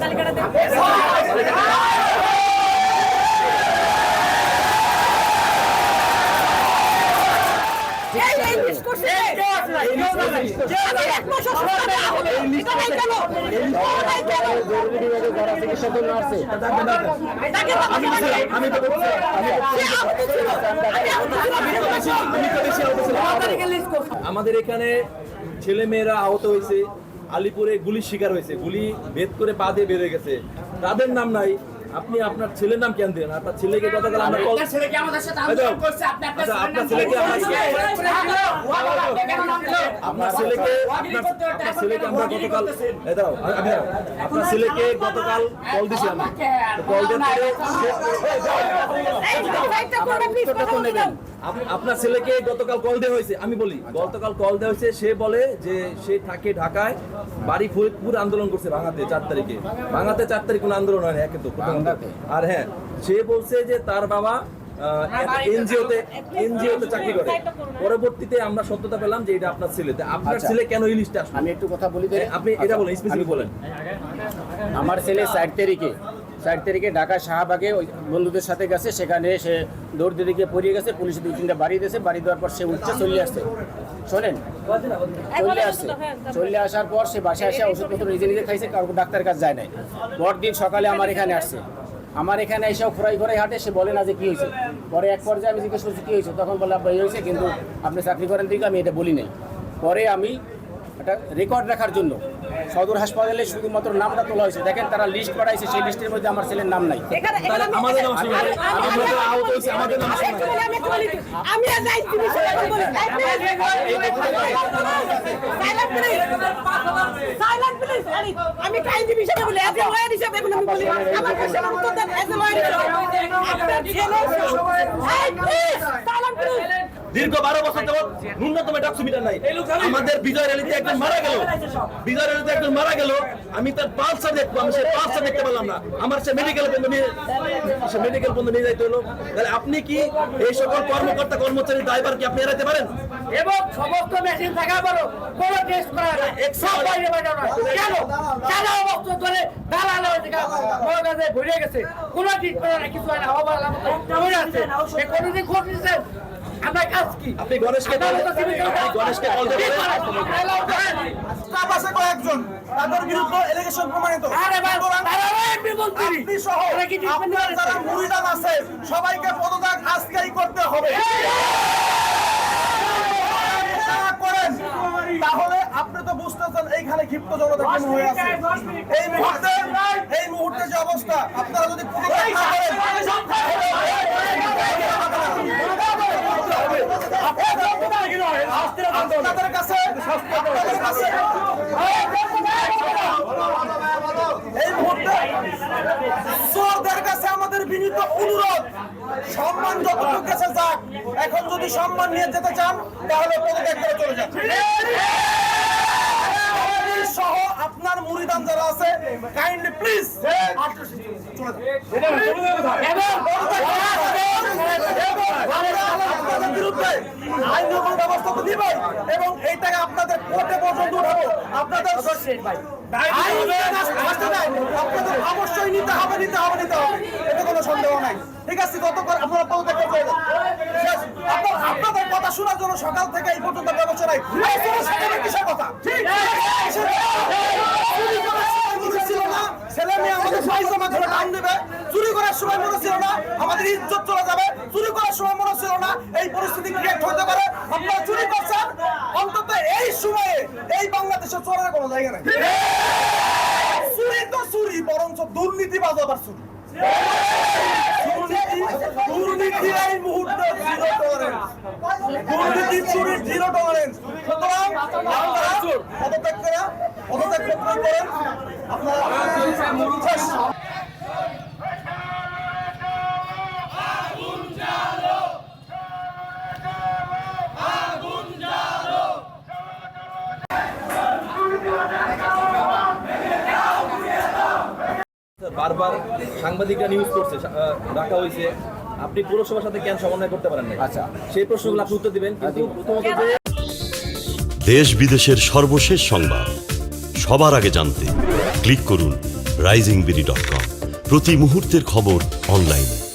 তালিকাটা আমি তো আমাদের এখানে ছেলে মেয়েরা আহত হয়েছে। আলিপুরে গুলির শিকার হয়েছে গুলি ভেদ করে পা দিয়ে বেরিয়ে গেছে তাদের নাম নাই আপনি আপনার ছেলের নাম কেন দেন আপনার ছেলেকে গতকাল আমরা কল ছেলেকে আমাদের সাথে এই করছে আপনি আপনার আচ্ছা, ছেলেকে আপনার ছেলেকে আপনার ছেলেকে আমরা গতকাল এই দাও আমি আপনার ছেলেকে গতকাল কল দিছি আমি কল আপনার ছেলেকে গতকাল কল দেওয়া হয়েছে আমি বলি। গতকাল কল দেওয়া হয়েছে সে বলে যে সে থাকে ঢাকায় বাড়ি ফরিদপুর আন্দোলন করছে ভাঙাতে চার তারিখে। ভাঙাতে চার তারিখ কোনো আন্দোলন হয় একে তো আর হ্যাঁ সে বলছে যে তার বাবা এনজিওতে এনজিওতে চাকরি করে। পরবর্তীতে আমরা সত্যতা পেলাম যে এটা আপনার ছেলেতে। আপনার আচ্ছা। ছেলে কেন এই লিস্টে আসলো? আমি একটু কথা বলি আপনি এটা বলেন স্পেসিফিক বলেন। আমার ছেলে চার তারিখে চার তারিখে ঢাকা শাহবাগে ওই বন্ধুদের সাথে গেছে সেখানে সে দৌড় দিকে পড়িয়ে গেছে পুলিশ দুই তিনটা বাড়ি দিয়েছে বাড়ি দেওয়ার পর সে উঠছে চলে আসছে। শোনেন চলে আসছে। চলে আসার পর সে বাসায় আসে ওষুধপত্র নিজে নিজে খাইছে কাউকে ডাক্তার কাছে যায় নাই। পরদিন সকালে আমার এখানে আসছে। আমার এখানে এসেও ফোরাই ফোরাই হাঁটে সে বলে না যে কী হয়েছে। পরে এক পর্যায়ে আমি জিজ্ঞেস করছি কী হয়েছে? তখন বলে আব্বা এই হয়েছে কিন্তু আপনি চাকরি করেন দিকে আমি এটা বলি নাই। পরে আমি একটা রেকর্ড রাখার জন্য। সদর হাসপাতালে শুধুমাত্র নামটা তোলা হয়েছে। দেখেন তারা লিস্ট পাঠাইছে সেই লিস্টের মধ্যে আমার ছেলের নাম নাই। আমি- হিসেবে বলি লয়ার হিসেবে এগুলো আমি বলি আমার কাছে উত্তর দেন লয়ার হিসেবে। আপনার ছেলে দীর্ঘ বারো বছর যাবৎ ন্যূনতম একটা অক্সিমিটার নাই। আমাদের বিজয় র্যালিতে একজন মারা গেল। বিজয় র্যালিতে একজন মারা গেল। আমি তার পালসা দেখব আমি সেই পালসা দেখতে পারলাম না। আমার সে মেডিকেল পর্যন্ত নিয়ে সে মেডিকেল পর্যন্ত নিয়ে যাইতে হলো। তাহলে আপনি কি এই সকল কর্মকর্তা কর্মচারী ড্রাইভার কি আপনি এড়াইতে পারেন? এবং সমস্ত মেশিন থাকা পরও কোনো টেস্ট করা যায় সব বাইরে বাইরে। কেন? সারা অবস্থা ধরে কাছে ভরে গেছে। কোনো না কিছু হয় না মনে আছে কোনোদিন খোঁজ নিচ্ছেন আমরা কাজ কি আপনি গণেশকে আপনি গণেশকে স্টাফ আছে কয়েকজন তাদের বিরুদ্ধে এলিগেশন প্রমাণিত আরে ভাই, এমপি মন্ত্রী। আপনি সহ আপনার যারা মুরিদান আছে সবাইকে পদত্যাগ আজকেই করতে হবে করেন তাহলে আপনি তো বুঝতেছেন এইখানে ক্ষিপ্ত জনতা কেমন হয়ে আছে এই মুহূর্তে এই মুহূর্তে যে অবস্থা আপনারা যদি পদত্যাগ না করেন আপনাদের কাছে আপনাদের কাছে এই মুহূর্তে চোরদের কাছে আমাদের বিনীত অনুরোধ সম্মান যতটুকু গেছে যাক এখন যদি সম্মান নিয়ে যেতে চান তাহলে পদত্যাগ করে চলে যান সহ আপনার মুরিদান যারা আছে কাইন্ডলি প্লিজ আপনাদের আইনগত ব্যবস্থা তো এবং এই টাকা আপনাদের কোর্টে পর্যন্ত উঠাবো। আপনাদের আইন আপনাদের অবশ্যই নিতে হবে নিতে হবে নিতে হবে। এতে কোনো সন্দেহ নাই। ঠিক আছে যতক্ষণ আপনারা পদত্যাগ করতে হবে। শেষ। আপনার- আপনাদের কথা শোনার জন্য সকাল থেকে এই পর্যন্ত ব্যবস্থা নাই। কিসের কথা? ছিল মেয়ে আমাদের টান দেবে। চুরি করার সময় মনে ছিল না। আমাদের ইজ্জত চলে যাবে। চুরি করার সময় পরিস্থিতি ক্রিয়েট হতে পারে, আপনারা চুরি করছেন, অন্তত এই সময়ে এই বাংলাদেশে চোরের কোনো জায়গা নেই। চুরি তো চুরি, বরঞ্চ দুর্নীতি বাজাবার চুরি। দুর্নীতি- এই মুহূর্তে জিরো টলারেন্স দুর্নীতি চুরির জিরো টলারেন্স সুতরাং আপনারা পদত্যাগ করে, পদত্যাগ করেন আপনারা বারবার সাংবাদিকরা নিউজ করছে রাখা হয়েছে আপনি পুরসভার সাথে কেন সমন্বয় করতে পারেন না আচ্ছা। সেই প্রশ্নগুলো আপনি উত্তর দিবেন কিন্তু প্রথমত যে দেশ বিদেশের সর্বশেষ সংবাদ। সবার আগে জানতে ক্লিক করুন রাইজিং বিডি ডট কম প্রতি মুহূর্তের খবর অনলাইনে